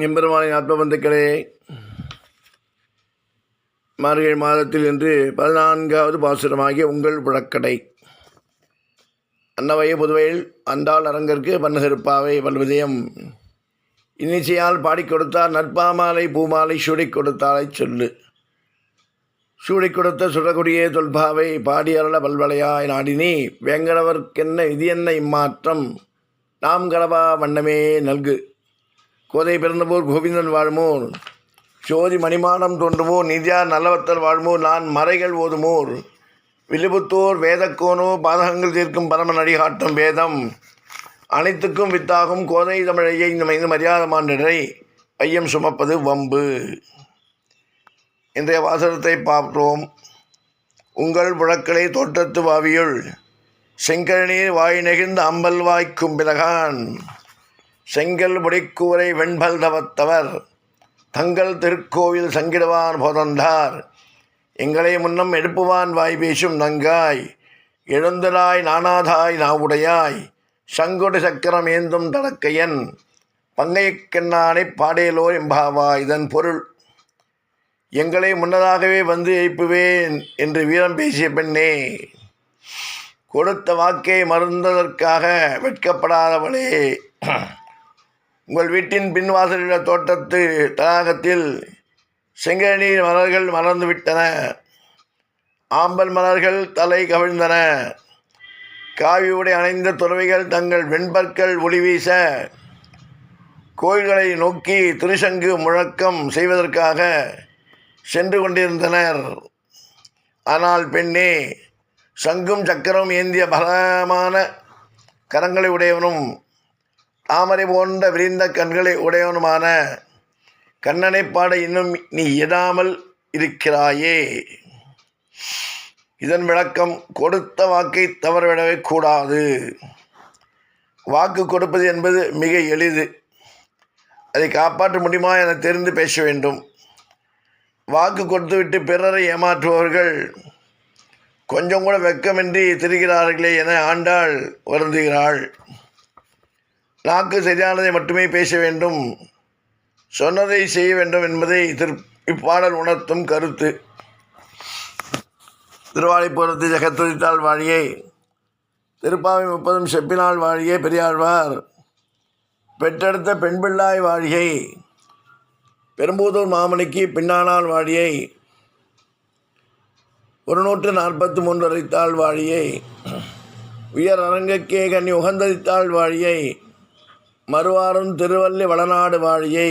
எம்பெருமானின் ஆத்மபந்துக்களே மார்கழி மாதத்தில் இன்று பதினான்காவது பாசுரமாகிய உங்கள் புழக்கடை அன்னவைய புதுவையில் அந்தாள் அரங்கற்கு பன்னகருப்பாவை பல்விதயம் இன்னிசையால் பாடிக் கொடுத்தார் நற்பாமாலை பூமாலை சூடிக் கொடுத்தாலை சொல்லு. சூடிக் கொடுத்த சுடகுடியே தொல்பாவை பாடி அருள பல்வளையாய் நாடினி. வேங்கடவர்க்கென்ன இது என்ன இம்மாற்றம்? நாம் கலவா வண்ணமே நல்கு. கோதை பிறந்தபோர் கோவிந்தன் வாழ்மோர். சோதி மணிமாடம் தோன்றுவோர் நிதியார் நல்லவத்தர் வாழ்மோர் நான் மறைகள் ஓதுமோர். வில்லிபுத்தோர் வேதக்கோனோ பாதகங்கள் தீர்க்கும் பரம நடிகாட்டும் வேதம். அனைத்துக்கும் வித்தாகும் கோதை தமிழையை இந்த மைந்து மரியாத ஐயம் சுமப்பது வம்பு. இன்றைய வாசகத்தை பார்ப்போம். உங்கள் புழக்களை தோட்டத்து வாவியுள் செங்கழநீர் வாய் நெகிழ்ந்த அம்பல் வாய்க்கும் பிறகான். செங்கல் முடிக்கூரை வெண்பல் தவத்தவர் தங்கள் திருக்கோவில் சங்கிடுவான் போதந்தார். எங்களை முன்னம் எடுப்புவான் வாய் பேசும் நங்காய் எழுந்தலாய் நானாதாய் நாவுடையாய் சங்குடு சக்கரம் ஏந்தும் தடக்கையன் பங்கைக்கண்ணானை பாடேலோ எம்பாவா இதன் பொருள். எங்களை முன்னதாகவே வந்து எழுப்புவேன் என்று வீரம் பேசிய பெண்ணே கொடுத்த வாக்கை மறந்ததற்காக வெட்கப்படாதவளே. உங்கள் வீட்டின் பின்வாசலுள்ள தோட்டத்து தடாகத்தில் செங்கனி மலர்கள் மலர்ந்துவிட்டன. ஆம்பல் மலர்கள் தலை கவிழ்ந்தன. காவி உடை அணைந்த துறவிகள் தங்கள் வெண்பற்கள் ஒளி வீச கோயில்களை நோக்கி திருசங்கு முழக்கம் செய்வதற்காக சென்று கொண்டிருந்தனர். ஆனால் பெண்ணே சங்கும் சக்கரம் ஏந்திய பலமான கரங்களை உடையவனும் தாமரை போன்ற விரிந்த கண்களை உடையவனுமான கண்ணனை பாட இன்னும் நீ இடாமல் இருக்கிறாயே. இதன் விளக்கம் கொடுத்த வாக்கை தவறவிடவே கூடாது. வாக்கு கொடுப்பது என்பது மிக எளிது. அதை காப்பாற்ற முடியுமா என தெரிந்து பேச வேண்டும். வாக்கு கொடுத்துவிட்டு பிறரை ஏமாற்றுபவர்கள் கொஞ்சம் கூட வெக்கமின்றி திரிகிறார்களே என ஆண்டாள் வருந்துகிறாள். நாக்கு சரியானதை மட்டுமே பேச வேண்டும். சொன்னதை செய்ய வேண்டும் என்பதை திரு இப்பாடல் உணர்த்தும் கருத்து. திருவாளிப்புறத்து ஜெகத்துதித்தாள் வாழியை திருப்பாவை முப்பதும் செப்பினாள் வாழியே பெரியாழ்வார். பெற்றெடுத்த பெண்பிள்ளாய் வாழியை பெரும்பூதூர் மாமணிக்கு பின்னானால் வாழியை ஒரு நூற்று நாற்பத்தி மூன்று அரைத்தாள் வாழியை உயர் அரங்கக்கே கண்ணி உகந்தரித்தாள் வாழியை மறுவாரும் திருவள்ளி வளநாடு வாழியை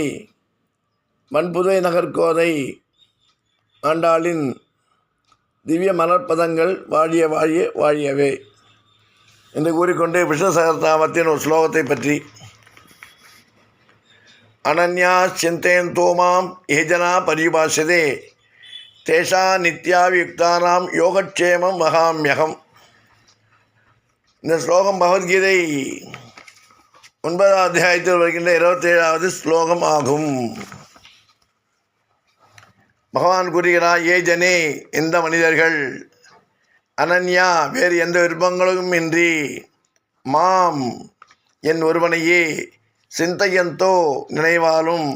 மண்புதை நகர்கோதை ஆண்டாளின் திவ்ய மலர்பதங்கள் வாழிய வாழிய வாழியவே என்று கூறிக்கொண்டு விஷ்ணு சகஸ்ரநாமத்தின் ஒரு ஸ்லோகத்தை பற்றி. அனன்யா சிந்தையன் தோமாம் ஏஜனா பரிபாஷதே தேஷா நித்யாவியுக்தானாம் யோகக்ஷேமம் மகாமியகம் இந்த ஸ்லோகம் பகவத்கீதை ஒன்பதாம் அத்தியாயத்தில் வருகின்ற இருபத்தேழாவது ஸ்லோகம் ஆகும் பகவான் கூறுகிறார் ஏ ஜனே மனிதர்கள் அனன்யா வேறு எந்த விருப்பங்களும் இன்றி மாம் என் ஒருவனையே சிந்தையந்தோ நினைவாலும்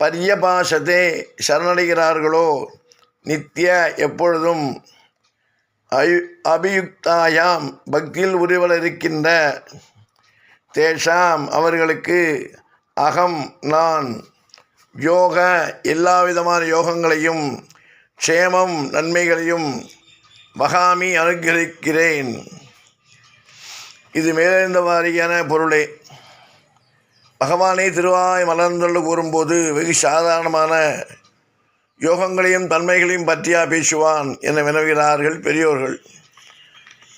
பரியபாஷதே சரணடைகிறார்களோ நித்திய எப்பொழுதும் அபியுக்தாயாம் பக்தியில் உருவலருக்கின்ற தேஷாம் அவர்களுக்கு அகம் நான். யோக எல்லா விதமான யோகங்களையும் க்ஷேமம் நன்மைகளையும் மகாமி அனுகிரகிக்கிறேன் இது மேலிருந்த வாரியான பொருளே. பகவானே திருவாய் மலர்ந்தொள்ள கூறும்போது வெகு சாதாரணமான யோகங்களையும் தன்மைகளையும் பற்றியா பேசுவான் என வினவுகிறார்கள் பெரியோர்கள்.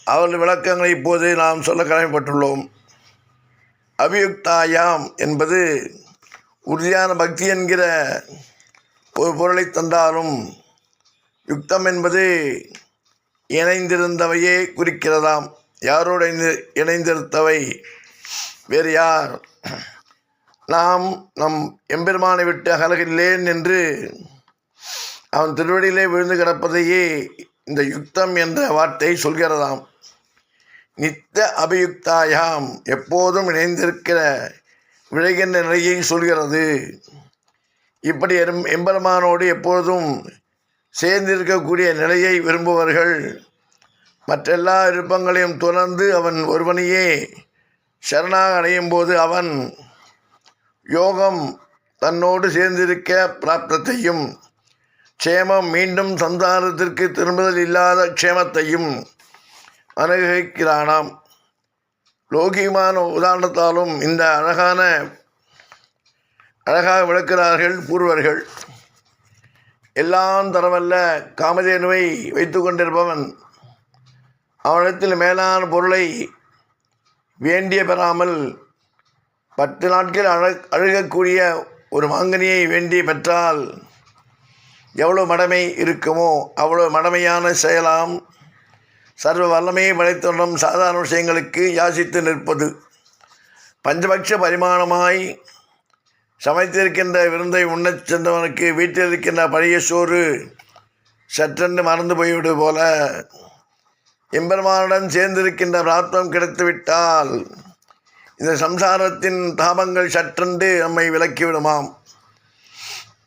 அவர்கள் விளக்கங்களை இப்போது நாம் சொல்ல கடமைப்பட்டுள்ளோம். அபியுக்தாயாம் என்பது உறுதியான பக்தி என்கிற ஒரு பொருளை தந்தாலும் யுக்தம் என்பது இணைந்திருந்தவையே குறிக்கிறதாம். யாரோடு இணைந்து இணைந்திருந்தவை வேறு யார்? நாம் நம் எம்பெருமானை விட்டு அகலகில்லேன் என்று அவன் திருவடியிலே விழுந்து கிடப்பதையே இந்த யுக்தம் என்ற வார்த்தை சொல்கிறதாம். நித்த அபியுக்தாயாம் எப்போதும் இணைந்திருக்கிற விளைகின்ற நிலையை சொல்கிறது. இப்படி எம் எம்பெருமானோடு எப்பொழுதும் சேர்ந்திருக்கக்கூடிய நிலையை விரும்புபவர்கள் மற்றெல்லா விருப்பங்களையும் துறந்து அவன் ஒருவனையே சரணாக அடையும் போது அவன் யோகம் தன்னோடு சேர்ந்திருக்க பிராப்தத்தையும் க்ஷேமம் மீண்டும் சந்தானத்திற்கு திரும்புதல் இல்லாத க்ஷேமத்தையும் அனுபவிக்கிறானாம். லோகியமான உதாரணத்தாலும் இந்த அழகான அழகாக விளக்கிறார்கள் பூர்வர்கள். எல்லாம் தரமல்ல காமதேனுவை வைத்து கொண்டிருப்பவன். அவனிடத்தில் மேலான பொருளை வேண்டிய பெறாமல் பத்து நாட்கள் அழ அழுகக்கூடிய ஒரு மாங்கனியை வேண்டி பெற்றால் எவ்வளோ மடமை இருக்குமோ அவ்வளோ மடமையான செயலாம் சர்வ வல்லமையை படைத்துள்ளும் சாதாரண விஷயங்களுக்கு யாசித்து நிற்பது. பஞ்சபட்ச பரிமாணமாய் சமைத்திருக்கின்ற விருந்தை உண்ணச் சென்றவனுக்கு வீட்டில் இருக்கின்ற பழைய சோறு சற்றென்று மறந்து போய்விடு போல. எம்பெருமானுடன் சேர்ந்திருக்கின்ற பிராப்தம் கிடைத்துவிட்டால் இந்த சம்சாரத்தின் தாபங்கள் சற்றென்று நம்மை விலக்கிவிடுமாம்.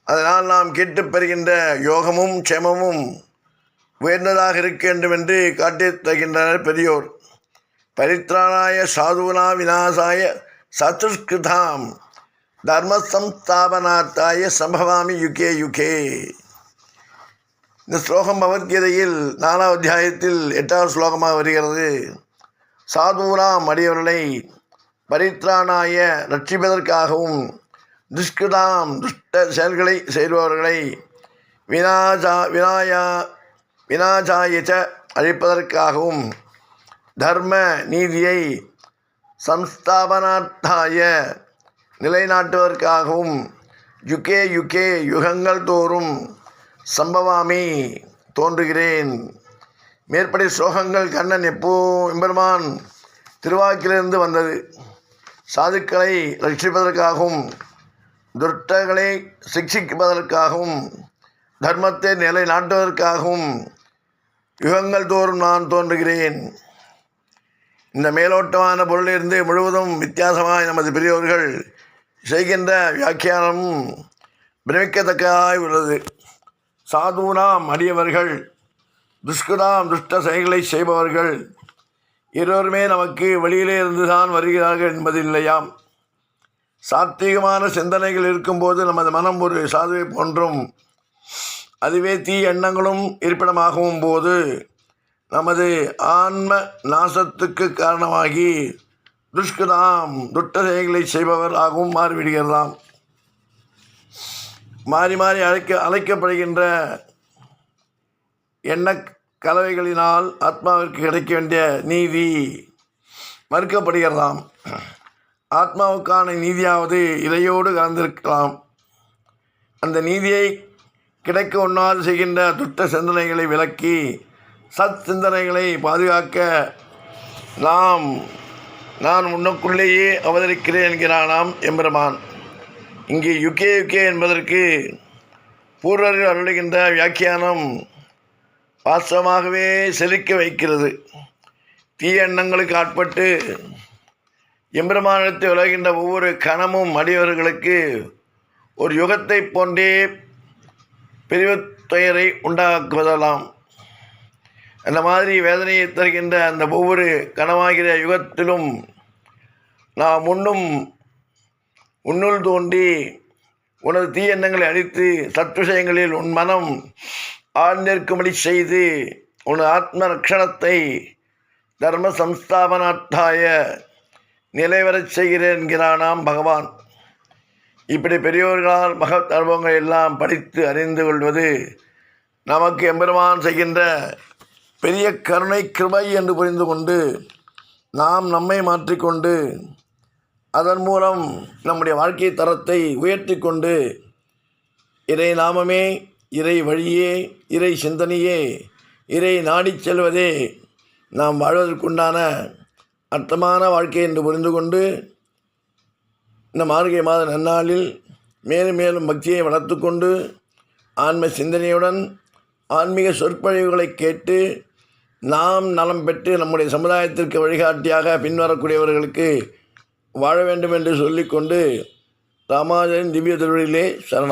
அதனால் நாம் கேட்டுப் பெறுகின்ற யோகமும் க்ஷமமும் உயர்ந்ததாக இருக்க வேண்டும் என்று காட்டி தருகின்றனர் பெரியோர். பரித்ராணாய சாதுனா விநாசாய சத்துஷ்கிருதாம் தர்மசம்ஸ்தாபனாத்தாய சம்பவாமி யுகே யுகே. இந்த ஸ்லோகம் பகவத்கீதையில் நாலாம் அத்தியாயத்தில் எட்டாவது ஸ்லோகமாக வருகிறது. சாதுராம் அடியவர்களை பரித்ராணாய ரட்சிப்பதற்காகவும் துஷ்கிருதாம் துஷ்ட செயல்களை செய்பவர்களை வினாஜா வினாயா வினாஜாயச்ச அழிப்பதற்காகவும் தர்ம நீதியை சம்ஸ்தாபனார்த்தாய நிலைநாட்டுவதற்காகவும் யுகே யுகே யுகங்கள் தோறும் சம்பவாமி தோன்றுகிறேன். மேற்படி ஸ்லோகங்கள் கண்ணன் எப்போ எம்பெருமான் திருவாக்கிலிருந்து வந்தது? சாதுக்களை ரட்சிப்பதற்காகவும் துர்ட்டங்களை சிக்ஷிப்பதற்காகவும் தர்மத்தை நிலைநாட்டுவதற்காகவும் யுகங்கள் தோறும் நான் தோன்றுகிறேன். இந்த மேலோட்டமான பொருளிலிருந்து முழுவதும் வித்தியாசமாய் நமது பெரியோர்கள் செய்கின்ற வியாக்கியானம் பிரமிக்கத்தக்கதாய் உள்ளது. சாதுனாம் அடியவர்கள் துஷ்குதாம் துஷ்ட செயல்களை செய்பவர்கள் இருவருமே நமக்கு வெளியிலே இருந்துதான் வருகிறார்கள் என்பதில்லையாம். சாத்திகமான சிந்தனைகள் இருக்கும்போது நமது மனம் ஒரு சாதுவை போன்றும் அதுவே தீ எண்ணங்களும் இருப்பிடமாகவும் போது நமது ஆன்ம நாசத்துக்கு காரணமாகி துஷ்கதாம் துட்ட செயல்களை செய்பவர் ஆகவும் மாறிவிடுகிறதாம். மாறி மாறி அழைக்க அழைக்கப்படுகின்ற எண்ண கலவைகளினால் ஆத்மாவிற்கு கிடைக்க வேண்டிய நீதி மறுக்கப்படுகிறதாம். ஆத்மாவுக்கான நீதியாவது இலையோடு கலந்திருக்கலாம். அந்த நீதியை கிடைக்க உன்னால் செய்கின்ற துட்ட சிந்தனைகளை விலக்கி சத் சிந்தனைகளை பாதுகாக்க நாம் நான் உன்னுக்குள்ளேயே அவதரிக்கிறேன் என்கிறானாம் எம்பெருமான். இங்கே யுகே யுகே என்பதற்கு பூர்வர்கள் அருளுகின்ற வியாக்கியானம் வாஸ்தவமாகவே செலுக்க வைக்கிறது. தீய எண்ணங்களுக்கு ஆட்பட்டு எம்பெருமானத்தை விலகின்ற ஒவ்வொரு கணமும் அடியவர்களுக்கு ஒரு யுகத்தை போன்றே பிரிவு துயரை உண்டாக்குவதெல்லாம் அந்த மாதிரி வேதனையை தருகின்ற அந்த ஒவ்வொரு கனமாகிற யுகத்திலும் நாம் முன்னும் உன்னுள் தோன்றி உனது தீயெண்ணங்களை அழித்து சத்விஷயங்களில் உன் மனம் ஆழ்ந்திருக்கும்படி செய்து உன் ஆத்ம ரக்ஷணத்தை தர்ம சம்ஸ்தாபனார்த்தாய நிலைவரச் செய்கிறேன் என்கிறானாம் பகவான். இப்படி பெரியோர்களால் மகத் அனுபவங்களை எல்லாம் படித்து அறிந்து கொள்வது நமக்கு எம்பெருமான் செய்கின்ற பெரிய கருணை கிருபை என்று புரிந்து கொண்டு நாம் நம்மை மாற்றிக்கொண்டு அதன் மூலம் நம்முடைய வாழ்க்கை தரத்தை உயர்த்தி கொண்டு இறை நாமமே இறை வழியே இறை சிந்தனையே இறை நாடிச் செல்வதே நாம் வாழ்வதற்குண்டான அர்த்தமான வாழ்க்கை என்று புரிந்து கொண்டு இந்த மார்கழி மாத நன்னாளில் மேலும் மேலும் பக்தியை வளர்த்து கொண்டு ஆன்ம சிந்தனையுடன் ஆன்மீக சொற்பொழிவுகளை கேட்டு நாம் நலம் பெற்று நம்முடைய சமுதாயத்திற்கு வழிகாட்டியாக பின்வரக்கூடியவர்களுக்கு வாழ வேண்டும் என்று சொல்லிக்கொண்டு ராமாஜரின் திவ்ய திருவிழிலே சரணம்.